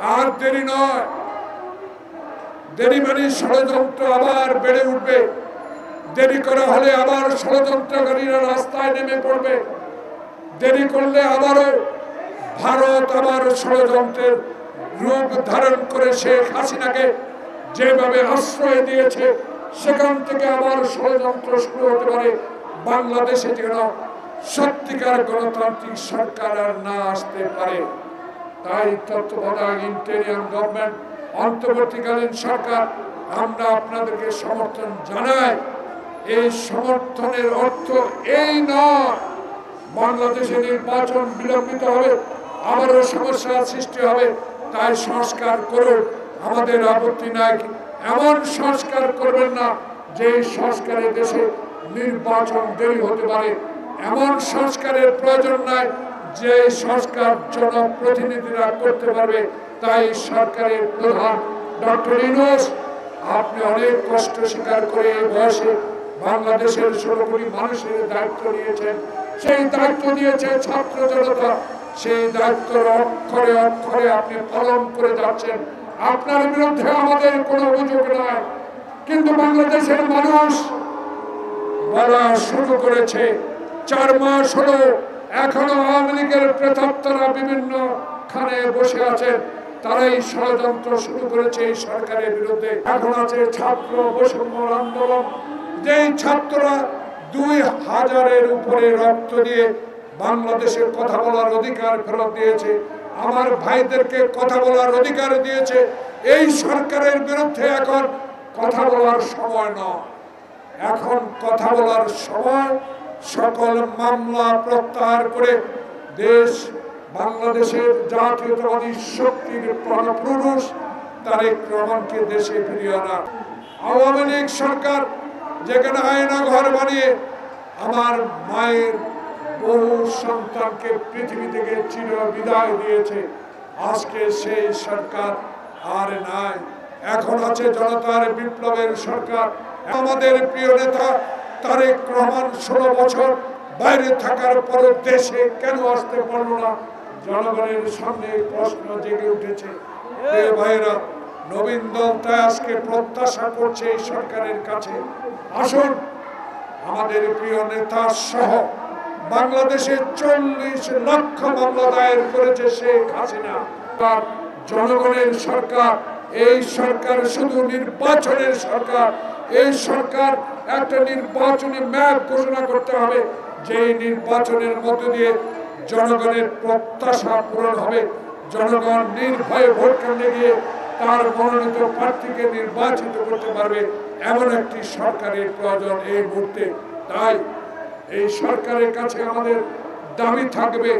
আর দেরি নয়। দেরি মানে ষড়যন্ত্র আবার বেড়ে উঠবে। দেরি করা হলে আবার ষড়যন্ত্রকারীরা রাস্তায় নেমে পড়বে। দেরি করলে আবারও ভারত আবার ষড়যন্ত্রের রূপ ধারণ করে শেখ হাসিনাকে যেভাবে আশ্রয় দিয়েছে, সেখান থেকে আবার ষড়যন্ত্র শুরু হতে পারে বাংলাদেশে যেন সত্যিকার গণতান্ত্রিক সরকার আর না আসতে পারে। তাই তত্ত্বাবধায়ক ইন্টেরিয়াম গভর্নমেন্ট, অন্তর্বর্তীকালীন সরকার, আমরা আপনাদেরকে সমর্থন জানাই। এই সমর্থনের অর্থ এই নয়, বাংলাদেশে নির্বাচন বিলম্বিত হবে, আবারও সমস্যার সৃষ্টি হবে, তাই সংস্কার করুন। আমাদের আপত্তি নাই, এমন সংস্কার করবেন না যে সংস্কারে দেশে নির্বাচন দেরি হতে পারে। এমন সংস্কারের প্রয়োজন নাই যে সংস্কার জনপ্রতিনিধিরা করতে পারবে, তাই সরকারের প্রধান ডক্টর ইনোস আপনি অনেক কষ্ট স্বীকার করে বয়সে বাংলাদেশের ষোলো মানুষের দায়িত্ব নিয়েছেন। সেই দায়িত্ব দিয়েছে ছাত্র জনতা। সেই দায়িত্ব অক্ষরে অক্ষরে আপনি পালন করে যাচ্ছেন। আপনার বিরুদ্ধে আমাদের কোনো অভিযোগ নয় কিন্তু বাংলাদেশের মানুষ বলা শুরু করেছে। চার মাস হলো এখনও আওয়ামী লীগের প্রেতাত্মরা বিভিন্ন খানে বসে আছেন। তারাই ষড়যন্ত্র শুরু করেছে এই সরকারের বিরুদ্ধে। এখন আছে ছাত্র বৈষম্য আন্দোলন। যেই ছাত্ররা দুই হাজারের উপরে রক্ত দিয়ে বাংলাদেশে কথা বলার অধিকার ফেরত দিয়েছে, আমার ভাইদেরকে কথা বলার অধিকার দিয়েছে, এই সরকারের বিরুদ্ধে এখন কথা বলার সময় নয়। এখন কথা বলার সময় সকল মামলা প্রত্যাহার করে দেশ বাংলাদেশের জাতীয়তাবাদী শক্তির পুরুষ তারেক রহমানকে দেশে ফিরিয়ে আনা। আওয়ামী লীগ সরকার যেখানে আয়না ঘর বানিয়ে আমার মায়ের বহু সন্তানকে পৃথিবী থেকে চির বিদায় দিয়েছে, আজকে সেই সরকার আর নাই। এখন আছে জনতার বিপ্লবের সরকার। আমাদের প্রিয় নেতা তারেক রহমান ষোলো বছর বাইরে থাকার পরে দেশে কেন আসতে পারল না? জনগণের সামনে প্রশ্ন জেগে উঠেছে। ভাইরা নবীন দল তাই আজকে প্রত্যাশা করছে এই সরকারের কাছে। আসুন, আমাদের প্রিয় নেতা সহ বাংলাদেশে চল্লিশ লক্ষ মামলা দায়ের করেছে শেখ হাসিনা। জনগণের সরকার এই সরকার শুধু নির্বাচনের সরকার, এই সরকার একটা নির্বাচনী ম্যাপ ঘোষণা করতে হবে যে নির্বাচনের মধ্য দিয়ে জনগণের প্রত্যাশা পূরণ হবে। জনগণ নির্ভয়ে ভোট কেন্দ্রে গিয়ে তার মনোনীত প্রার্থীকে নির্বাচিত করতে পারবে, এমন একটি সরকারের প্রয়োজন এই মুহূর্তে। তাই এই সরকারের কাছে আমাদের দাবি থাকবে।